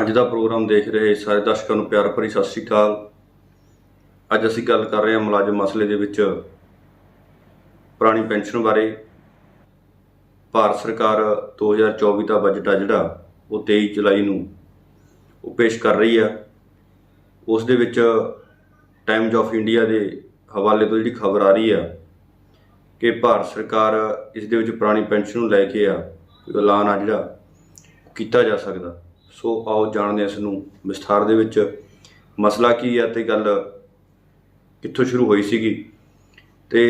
ਅੱਜ ਦਾ ਪ੍ਰੋਗਰਾਮ ਦੇਖ ਰਹੇ ਸਾਰੇ ਦਰਸ਼ਕਾਂ ਨੂੰ ਪਿਆਰ ਭਰੀ ਸਤਿ ਸ਼੍ਰੀ ਅਕਾਲ। ਅੱਜ ਅਸੀਂ ਗੱਲ ਕਰ ਰਹੇ ਹਾਂ ਮੁਲਾਜ਼ਮ ਮਸਲੇ ਦੇ ਵਿੱਚ ਪੁਰਾਣੀ ਪੈਨਸ਼ਨ ਬਾਰੇ। ਭਾਰਤ ਸਰਕਾਰ 2024 ਦਾ ਬਜਟ ਆ ਜਿਹੜਾ, ਉਹ 23 ਜੁਲਾਈ ਨੂੰ ਉਹ ਪੇਸ਼ ਕਰ ਰਹੀ ਆ। ਉਸ ਦੇ ਵਿੱਚ ਟਾਈਮਜ਼ ਆਫ ਇੰਡੀਆ ਦੇ ਹਵਾਲੇ ਤੋਂ ਜਿਹੜੀ ਖਬਰ ਆ ਰਹੀ ਆ ਕਿ ਭਾਰਤ ਸਰਕਾਰ ਇਸ ਦੇ ਵਿੱਚ ਪੁਰਾਣੀ ਪੈਨਸ਼ਨ ਨੂੰ ਲੈ ਕੇ ਆ ਐਲਾਨ ਆ ਜਿਹੜਾ, ਕੀਤਾ ਜਾ ਸਕਦਾ। ਸੋ ਆਓ ਜਾਣਦੇ ਹਾਂ ਇਸ ਨੂੰ ਵਿਸਥਾਰ ਦੇ ਵਿੱਚ। ਮਸਲਾ ਕੀ ਹੈ ਤੇ ਗੱਲ ਕਿੱਥੋਂ ਸ਼ੁਰੂ ਹੋਈ ਸੀਗੀ? ਤੇ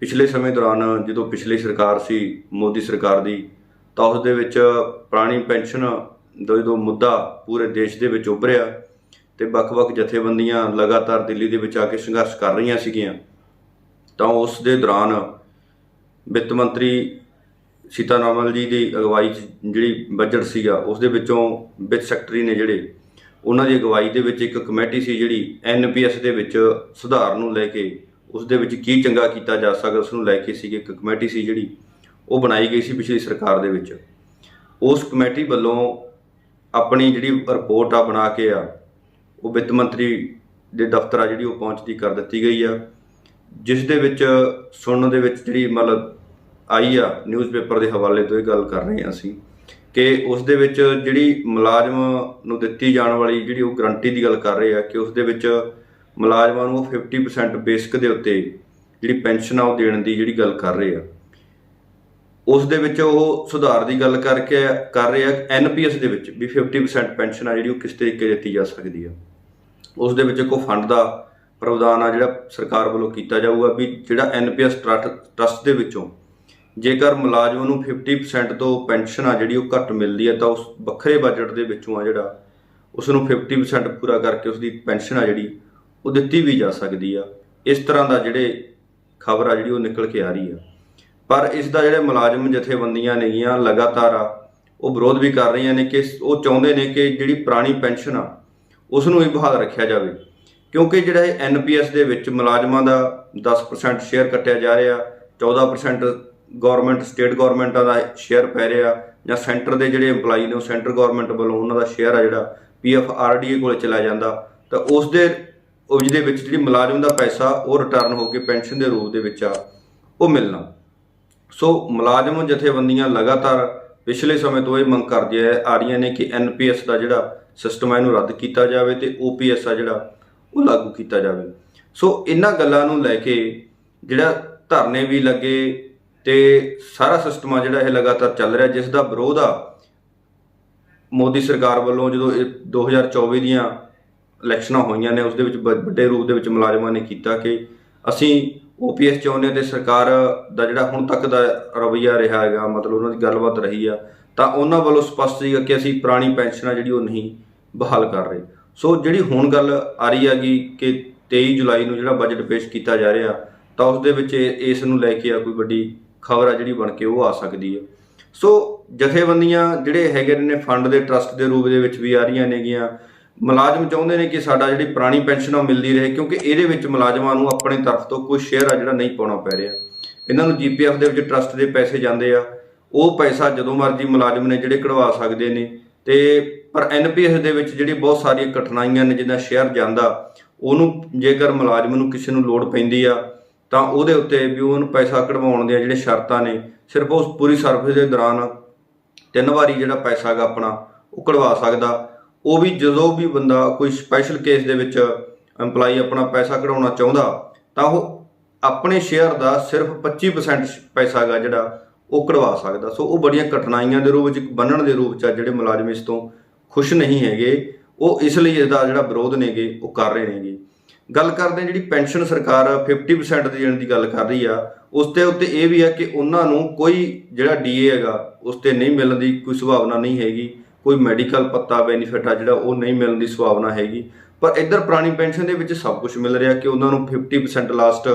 ਪਿਛਲੇ ਸਮੇਂ ਦੌਰਾਨ ਜਦੋਂ ਪਿਛਲੀ ਸਰਕਾਰ ਸੀ, ਮੋਦੀ ਸਰਕਾਰ ਦੀ, ਤਾਂ ਉਸ ਦੇ ਵਿੱਚ ਪੁਰਾਣੀ ਪੈਨਸ਼ਨ ਦਾ ਜਦੋਂ ਮੁੱਦਾ ਪੂਰੇ ਦੇਸ਼ ਦੇ ਵਿੱਚ ਉੱਭਰਿਆ ਤੇ ਵੱਖ-ਵੱਖ ਜਥੇਬੰਦੀਆਂ ਲਗਾਤਾਰ ਦਿੱਲੀ ਦੇ ਵਿੱਚ ਆ ਕੇ ਸੰਘਰਸ਼ ਕਰ ਰਹੀਆਂ ਸੀਗੀਆਂ, ਤਾਂ ਉਸ ਦੇ ਦੌਰਾਨ ਵਿੱਤ ਮੰਤਰੀ ਸੀਤਾ ਸੀਤਾਰਾਮਨ ਜੀ ਦੀ ਅਗਵਾਈ 'ਚ ਜਿਹੜੀ ਬਜਟ ਸੀਗਾ ਉਸ ਦੇ ਵਿੱਚੋਂ ਵਿੱਤ ਸੈਕਟਰੀ ਨੇ ਜਿਹੜੇ, ਉਹਨਾਂ ਦੀ ਅਗਵਾਈ ਦੇ ਵਿੱਚ ਇੱਕ ਕਮੇਟੀ ਸੀ ਜਿਹੜੀ ਐਨਪੀਐਸ ਦੇ ਵਿੱਚ ਸੁਧਾਰ ਨੂੰ ਲੈ ਕੇ ਉਸ ਦੇ ਵਿੱਚ ਕੀ ਚੰਗਾ ਕੀਤਾ ਜਾ ਸਕਦਾ, ਉਸ ਨੂੰ ਲੈ ਕੇ ਸੀਗੀ ਇੱਕ ਕਮੇਟੀ ਸੀ ਜਿਹੜੀ, ਉਹ ਬਣਾਈ ਗਈ ਸੀ ਪਿਛਲੀ ਸਰਕਾਰ ਦੇ ਵਿੱਚ। ਉਸ ਕਮੇਟੀ ਵੱਲੋਂ ਆਪਣੀ ਜਿਹੜੀ ਰਿਪੋਰਟ ਆ ਬਣਾ ਕੇ ਆ, ਉਹ ਵਿੱਤ ਮੰਤਰੀ ਦੇ ਦਫ਼ਤਰ ਆ ਜਿਹੜੀ ਉਹ ਪਹੁੰਚਦੀ ਕਰ ਦਿੱਤੀ ਗਈ ਆ, ਜਿਸ ਦੇ ਵਿੱਚ ਸੁਣਨ ਦੇ ਵਿੱਚ ਜਿਹੜੀ ਮਤਲਬ ਆਈ ਆ ਨਿਊਜ਼ਪੇਪਰ ਦੇ ਹਵਾਲੇ ਤੋਂ ਇਹ ਗੱਲ ਕਰ ਰਹੇ ਹਾਂ ਅਸੀਂ ਕਿ ਉਸ ਦੇ ਵਿੱਚ ਜਿਹੜੀ ਮੁਲਾਜ਼ਮ ਨੂੰ ਦਿੱਤੀ ਜਾਣ ਵਾਲੀ ਜਿਹੜੀ ਉਹ ਗਰੰਟੀ ਦੀ ਗੱਲ ਕਰ ਰਹੇ ਆ ਕਿ ਉਸ ਦੇ ਵਿੱਚ ਮੁਲਾਜ਼ਮਾਂ ਨੂੰ ਉਹ 50% ਬੇਸਿਕ ਦੇ ਉੱਤੇ ਜਿਹੜੀ ਪੈਨਸ਼ਨ ਆ ਉਹ ਦੇਣ ਦੀ ਜਿਹੜੀ ਗੱਲ ਕਰ ਰਹੇ ਆ। ਉਸ ਦੇ ਵਿੱਚ ਉਹ ਸੁਧਾਰ ਦੀ ਗੱਲ ਕਰਕੇ ਕਰ ਰਹੇ ਆ ਐਨਪੀਐਸ ਦੇ ਵਿੱਚ ਵੀ 50% ਪੈਨਸ਼ਨ ਆ ਜਿਹੜੀ ਉਹ ਕਿਸ ਤਰੀਕੇ ਦਿੱਤੀ ਜਾ ਸਕਦੀ ਆ। ਉਸ ਦੇ ਵਿੱਚ ਕੋਈ ਫੰਡ ਦਾ ਪ੍ਰਵਧਾਨ ਆ ਜਿਹੜਾ ਸਰਕਾਰ ਵੱਲੋਂ ਕੀਤਾ ਜਾਊਗਾ ਵੀ ਜਿਹੜਾ ਐਨਪੀਐਸ ਟਰਸਟ ਦੇ ਵਿੱਚੋਂ ਜੇਕਰ ਮੁਲਾਜ਼ਮ ਨੂੰ 50% ਤੋਂ ਪੈਨਸ਼ਨ ਆ ਜਿਹੜੀ ਉਹ ਘੱਟ ਮਿਲਦੀ ਹੈ, ਤਾਂ ਉਸ ਵੱਖਰੇ ਬਜਟ ਦੇ ਵਿੱਚੋਂ ਆ ਜਿਹੜਾ ਉਸ ਨੂੰ 50% ਪੂਰਾ ਕਰਕੇ ਉਸ ਦੀ ਪੈਨਸ਼ਨ ਆ ਜਿਹੜੀ, ਉਹ ਦਿੱਤੀ ਵੀ ਜਾ ਸਕਦੀ ਆ। ਇਸ ਤਰ੍ਹਾਂ ਦਾ ਜਿਹੜੇ ਖਬਰ ਆ ਜਿਹੜੀ ਉਹ ਨਿਕਲ ਕੇ ਆ ਰਹੀ ਆ। ਪਰ ਇਸ ਦਾ ਜਿਹੜੇ ਮੁਲਾਜ਼ਮ ਜਥੇਬੰਦੀਆਂ ਨੇਗੀਆਂ ਲਗਾਤਾਰ ਆ, ਉਹ ਵਿਰੋਧ ਵੀ ਕਰ ਰਹੀਆਂ ਨੇ ਕਿ ਉਹ ਚਾਹੁੰਦੇ ਨੇ ਕਿ ਜਿਹੜੀ ਪੁਰਾਣੀ ਪੈਨਸ਼ਨ ਆ ਉਸ ਨੂੰ ਹੀ ਬਹਾਲ ਰੱਖਿਆ ਜਾਵੇ। ਕਿਉਂਕਿ ਜਿਹੜਾ ਇਹ ਐਨਪੀਐਸ ਦੇ ਵਿੱਚ ਮੁਲਾਜ਼ਮਾਂ ਦਾ 10% ਸ਼ੇਅਰ ਕੱਟਿਆ ਜਾ ਰਿਹਾ 14% ਗਵਰਨਮੈਂਟ ਸਟੇਟ ਗਵਰਨਮੈਂਟਾਂ ਦਾ ਸ਼ੇਅਰ ਪੈ ਰਿਹਾ ਜਾਂ ਸੈਂਟਰ ਦੇ ਜਿਹੜੇ EMPLOYE ਨੇ ਉਹ ਸੈਂਟਰ ਗਵਰਨਮੈਂਟ ਵੱਲੋਂ ਉਹਨਾਂ ਦਾ ਸ਼ੇਅਰ ਆ ਜਿਹੜਾ ਪੀਐਫ ਆਰਡੀਏ ਕੋਲ ਚਲਾ ਜਾਂਦਾ, ਤਾਂ ਉਸ ਦੇ ਉਹ ਜਿਹਦੇ ਵਿੱਚ ਜਿਹੜੀ ਮੁਲਾਜ਼ਮ ਦਾ ਪੈਸਾ ਉਹ ਰਿਟਰਨ ਹੋ ਕੇ ਪੈਨਸ਼ਨ ਦੇ ਰੂਪ ਦੇ ਵਿੱਚ ਆ, ਉਹ ਮਿਲਣਾ। ਸੋ ਮੁਲਾਜ਼ਮ ਜਥੇਬੰਦੀਆਂ ਲਗਾਤਾਰ ਪਿਛਲੇ ਸਮੇਂ ਤੋਂ ਇਹ ਮੰਗ ਕਰਦੀਆਂ ਆ ਰਹੀਆਂ ਨੇ ਕਿ ਐਨਪੀਐਸ ਦਾ ਜਿਹੜਾ ਸਿਸਟਮ ਹੈ ਇਹਨੂੰ ਰੱਦ ਕੀਤਾ ਜਾਵੇ ਤੇ ਓਪੀਐਸ ਆ ਜਿਹੜਾ ਉਹ ਲਾਗੂ ਕੀਤਾ ਜਾਵੇ। ਸੋ ਇਹਨਾਂ ਗੱਲਾਂ ਨੂੰ ਲੈ ਕੇ ਜਿਹੜਾ ਧਰਨੇ ਵੀ ਲੱਗੇ ਤੇ ਸਾਰਾ ਸਿਸਟਮ ਆ ਜਿਹੜਾ ਇਹ ਲਗਾਤਾਰ ਚੱਲ ਰਿਹਾ, ਜਿਸ ਦਾ ਵਿਰੋਧ ਆ ਮੋਦੀ ਸਰਕਾਰ ਵੱਲੋਂ ਜਦੋਂ ਇਹ 2024 ਦੀਆਂ ਇਲੈਕਸ਼ਨਾਂ ਹੋਈਆਂ ਨੇ, ਉਸ ਦੇ ਵਿੱਚ ਬ- ਵੱਡੇ ਰੂਪ ਦੇ ਵਿੱਚ ਮੁਲਾਜ਼ਮਾਂ ਨੇ ਕੀਤਾ ਕਿ ਅਸੀਂ ਓਪੀਐਸ ਚਾਹੁੰਦੇ ਹਾਂ ਤੇ ਸਰਕਾਰ ਦਾ ਜਿਹੜਾ ਹੁਣ ਤੱਕ ਦਾ ਰਵੱਈਆ ਰਿਹਾ ਹੈਗਾ, ਮਤਲਬ ਉਹਨਾਂ ਦੀ ਗੱਲਬਾਤ ਰਹੀ ਆ, ਤਾਂ ਉਹਨਾਂ ਵੱਲੋਂ ਸਪਸ਼ਟ ਸੀਗਾ ਕਿ ਅਸੀਂ ਪੁਰਾਣੀ ਪੈਨਸ਼ਨਾਂ ਜਿਹੜੀ ਉਹ ਨਹੀਂ ਬਹਾਲ ਕਰ ਰਹੇ। ਸੋ ਜਿਹੜੀ ਹੁਣ ਗੱਲ ਆ ਰਹੀ ਹੈਗੀ ਕਿ 23 ਜੁਲਾਈ ਨੂੰ ਜਿਹੜਾ ਬਜਟ ਪੇਸ਼ ਕੀਤਾ ਜਾ ਰਿਹਾ, ਤਾਂ ਉਸ ਦੇ ਵਿੱਚ ਇਹ- ਇਸ ਨੂੰ ਲੈ ਕੇ ਆ ਕੋਈ ਵੱਡੀ ਖਬਰ ਆ ਜਿਹੜੀ ਬਣ ਕੇ ਉਹ ਆ ਸਕਦੀ ਹੈ ਸੋ ਜਥੇਬੰਦੀਆਂ ਜਿਹੜੇ ਹੈਗੇ ਨੇ ਫੰਡ ਦੇ ਟਰਸਟ ਦੇ ਰੂਪ ਦੇ ਵਿੱਚ ਵੀ ਆ ਰਹੀਆਂ ਨੇਗੀਆਂ। ਮੁਲਾਜ਼ਮ ਚਾਹੁੰਦੇ ਨੇ ਕਿ ਸਾਡਾ ਜਿਹੜੀ ਪੁਰਾਣੀ ਪੈਨਸ਼ਨ ਆ ਮਿਲਦੀ ਰਹੇ, ਕਿਉਂਕਿ ਇਹਦੇ ਵਿੱਚ ਮੁਲਾਜ਼ਮਾਂ ਨੂੰ ਆਪਣੇ ਤਰਫ ਤੋਂ ਕੋਈ ਸ਼ੇਅਰ ਆ ਜਿਹੜਾ ਨਹੀਂ ਪਾਉਣਾ ਪੈ ਰਿਹਾ। ਇਹਨਾਂ ਨੂੰ ਜੀਪੀਐਫ ਦੇ ਵਿੱਚ ਟਰਸਟ ਦੇ ਪੈਸੇ ਜਾਂਦੇ ਆ। ਉਹ ਪੈਸਾ ਜਦੋਂ ਮਰਜ਼ੀ ਮੁਲਾਜ਼ਮ ਨੇ ਜਿਹੜੇ ਕਢਵਾ ਸਕਦੇ ਨੇ। ਤੇ ਪਰ ਐਨਪੀਐਸ ਦੇ ਵਿੱਚ ਜਿਹੜੀ ਬਹੁਤ ਸਾਰੀਆਂ ਕਠਿਨਾਈਆਂ ਨੇ, ਜਿੱਦਾਂ ਸ਼ੇਅਰ ਜਾਂਦਾ, ਉਹਨੂੰ ਜੇਕਰ ਮੁਲਾਜ਼ਮ ਨੂੰ ਕਿਸੇ ਨੂੰ ਲੋੜ ਪੈਂਦੀ ਆ ਤਾਂ ਉਹਦੇ ਉੱਤੇ ਵੀ ਉਹਨੂੰ ਪੈਸਾ ਕਢਵਾਉਣ ਦੀਆਂ ਜਿਹੜੇ ਸ਼ਰਤਾਂ ਨੇ, ਸਿਰਫ ਉਸ ਪੂਰੀ ਸਰਵਿਸ ਦੇ ਦੌਰਾਨ ਤਿੰਨ ਵਾਰੀ ਜਿਹੜਾ ਪੈਸਾ ਹੈਗਾ ਆਪਣਾ, ਉਹ ਕਢਵਾ ਸਕਦਾ। ਉਹ ਵੀ ਜਦੋਂ ਵੀ ਬੰਦਾ ਕੋਈ ਸਪੈਸ਼ਲ ਕੇਸ ਦੇ ਵਿੱਚ EMPLOYE ਆਪਣਾ ਪੈਸਾ ਕਢਾਉਣਾ ਚਾਹੁੰਦਾ, ਤਾਂ ਉਹ ਆਪਣੇ ਸ਼ੇਅਰ ਦਾ ਸਿਰਫ 25% ਪੈਸਾ ਹੈਗਾ ਜਿਹੜਾ, ਉਹ ਕਢਵਾ ਸਕਦਾ। ਸੋ ਉਹ ਬੜੀਆਂ ਕਠਿਨਾਈਆਂ ਦੇ ਰੂਪ ਵਿੱਚ ਬੰਨਣ ਦੇ ਰੂਪ 'ਚ ਜਿਹੜੇ ਮੁਲਾਜ਼ਮ ਇਸ ਤੋਂ ਖੁਸ਼ ਨਹੀਂ ਹੈਗੇ, ਉਹ ਇਸ ਲਈ ਇਸ ਦਾ ਜਿਹੜਾ ਵਿਰੋਧ ਨੇਗੇ, ਉਹ ਕਰ ਰਹੇ ਨੇਗੇ। ਗੱਲ ਕਰਦੇ ਹਾਂ ਜਿਹੜੀ ਪੈਨਸ਼ਨ ਸਰਕਾਰ 50% ਦੀ ਦੇਣ ਦੀ ਗੱਲ ਕਰ ਰਹੀ ਆ, ਉਸ ਤੇ ਉੱਤੇ ਇਹ ਵੀ ਆ ਕਿ ਉਹਨਾਂ ਨੂੰ ਕੋਈ ਜਿਹੜਾ ਡੀਏ ਹੈਗਾ, ਉਸ ਤੇ ਨਹੀਂ ਮਿਲਣ ਦੀ ਕੋਈ ਸੰਭਾਵਨਾ ਨਹੀਂ ਹੈਗੀ, ਕੋਈ ਮੈਡੀਕਲ ਪੱਤਾ ਬੈਨੀਫਿਟ ਆ ਜਿਹੜਾ ਉਹ ਨਹੀਂ ਮਿਲਣ ਦੀ ਸੰਭਾਵਨਾ ਹੈਗੀ। ਪਰ ਇੱਧਰ ਪੁਰਾਣੀ ਪੈਨਸ਼ਨ ਦੇ ਵਿੱਚ ਸਭ ਕੁਝ ਮਿਲ ਰਿਹਾ ਕਿ ਉਹਨਾਂ ਨੂੰ 50% ਲਾਸਟ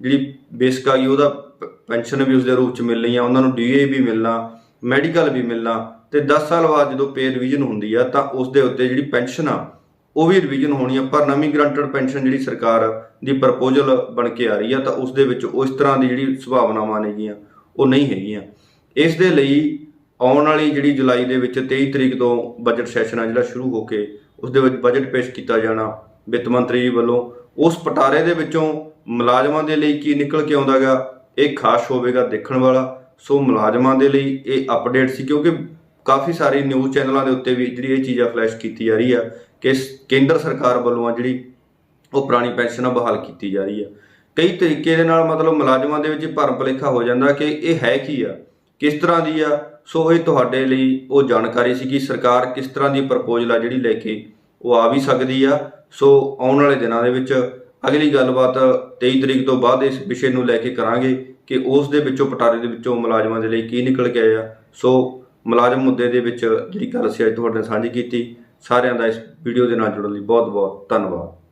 ਜਿਹੜੀ ਬੇਸਿਕ ਆ ਗਈ ਉਹਦਾ ਪੈਨਸ਼ਨ ਵੀ ਉਸ ਦੇ ਰੂਪ ਚ ਮਿਲਣੀ ਆ ਉਹਨਾਂ ਨੂੰ ਡੀਏ ਵੀ ਮਿਲਣਾ ਮੈਡੀਕਲ ਵੀ ਮਿਲਣਾ, ਤੇ 10 ਸਾਲ ਬਾਅਦ ਜਦੋਂ ਪੇ ਰਿਵੀਜ਼ਨ ਹੁੰਦੀ ਆ, ਤਾਂ ਉਸ ਦੇ ਉੱਤੇ ਜਿਹੜੀ ਪੈਨਸ਼ਨ ਆ ਉਹ ਵੀ ਰਿਵੀਜ਼ਨ ਹੋਣੀ ਆ, ਪਰ ਨਵੀਂ ਗਰੰਟਡ ਪੈਨਸ਼ਨ ਜਿਹੜੀ ਸਰਕਾਰ ਦੀ ਪ੍ਰਪੋਜ਼ਲ ਬਣ ਕੇ ਆ ਰਹੀ ਆ, ਤਾਂ ਉਸ ਦੇ ਵਿੱਚ ਉਸ ਤਰ੍ਹਾਂ ਦੀ ਜਿਹੜੀ ਸੰਭਾਵਨਾਵਾਂ ਨੇਗੀਆਂ, ਉਹ ਨਹੀਂ ਹੈਗੀਆਂ। ਇਸ ਦੇ ਲਈ ਆਉਣ ਵਾਲੀ ਜਿਹੜੀ ਜੁਲਾਈ ਦੇ ਵਿੱਚ 23 ਤਰੀਕ ਤੋਂ ਬਜਟ ਸੈਸ਼ਨ ਆ ਜਿਹੜਾ ਸ਼ੁਰੂ ਹੋ ਕੇ ਉਸ ਦੇ ਵਿੱਚ ਬਜਟ ਪੇਸ਼ ਕੀਤਾ ਜਾਣਾ ਵਿੱਤ ਮੰਤਰੀ ਜੀ ਵੱਲੋਂ, ਉਸ ਪਟਾਰੇ ਦੇ ਵਿੱਚੋਂ ਮੁਲਾਜ਼ਮਾਂ ਦੇ ਲਈ ਕੀ ਨਿਕਲ ਕੇ ਆਉਂਦਾਗਾ, ਇਹ ਖਾਸ ਹੋਵੇਗਾ ਦੇਖਣ ਵਾਲਾ। ਸੋ ਮੁਲਾਜ਼ਮਾਂ ਦੇ ਲਈ ਇਹ ਅਪਡੇਟ ਸੀ, ਕਿਉਂਕਿ ਕਾਫੀ ਸਾਰੇ ਨਿਊਜ਼ ਚੈਨਲਾਂ ਦੇ ਉੱਤੇ ਵੀ ਜਿਹੜੀ ਇਹ ਚੀਜ਼ਾਂ ਫਲੈਸ਼ ਕੀਤੀ ਜਾ ਰਹੀ ਆ ਕਿ ਕੇਂਦਰ ਸਰਕਾਰ ਵੱਲੋਂ ਆ ਜਿਹੜੀ ਉਹ ਪੁਰਾਣੀ ਪੈਨਸ਼ਨਾਂ ਬਹਾਲ ਕੀਤੀ ਜਾ ਰਹੀ ਆ। ਕਈ ਤਰੀਕੇ ਦੇ ਨਾਲ ਮਤਲਬ ਮੁਲਾਜ਼ਮਾਂ ਦੇ ਵਿੱਚ ਭਰਮ ਭੁਲੇਖਾ ਹੋ ਜਾਂਦਾ ਕਿ ਇਹ ਹੈ ਕੀ ਆ? ਕਿਸ ਤਰ੍ਹਾਂ ਦੀ ਆ? ਸੋ ਇਹ ਤੁਹਾਡੇ ਲਈ ਉਹ ਜਾਣਕਾਰੀ ਸੀ ਕਿ ਸਰਕਾਰ ਕਿਸ ਤਰ੍ਹਾਂ ਦੀ ਪ੍ਰਪੋਜ਼ਲ ਆ ਜਿਹੜੀ ਲੈ ਕੇ ਉਹ ਆ ਵੀ ਸਕਦੀ ਆ? ਸੋ ਆਉਣ ਵਾਲੇ ਦਿਨਾਂ ਦੇ ਵਿੱਚ ਅਗਲੀ ਗੱਲਬਾਤ 23 ਤਰੀਕ ਤੋਂ ਬਾਅਦ ਇਸ ਵਿਸ਼ੇ ਨੂੰ ਲੈ ਕੇ ਕਰਾਂਗੇ ਕਿ ਉਸ ਦੇ ਵਿੱਚੋਂ, ਪਟਾਰੇ ਦੇ ਵਿੱਚੋਂ ਮੁਲਾਜ਼ਮਾਂ ਦੇ ਲਈ ਕੀ ਨਿਕਲ ਕੇ ਆਇਆ। ਸੋ ਮੁਲਾਜ਼ਮ ਮੁੱਦੇ ਦੇ ਵਿੱਚ ਜਿਹੜੀ ਗੱਲ ਸੀ, ਅੱਜ ਤੁਹਾਡੇ ਨਾਲ ਸਾਂਝੀ ਕੀਤੀ। ਸਾਰਿਆਂ ਦਾ ਇਸ ਵੀਡੀਓ ਦੇ ਨਾਲ ਜੁੜਨ ਲਈ ਬਹੁਤ ਬਹੁਤ ਧੰਨਵਾਦ।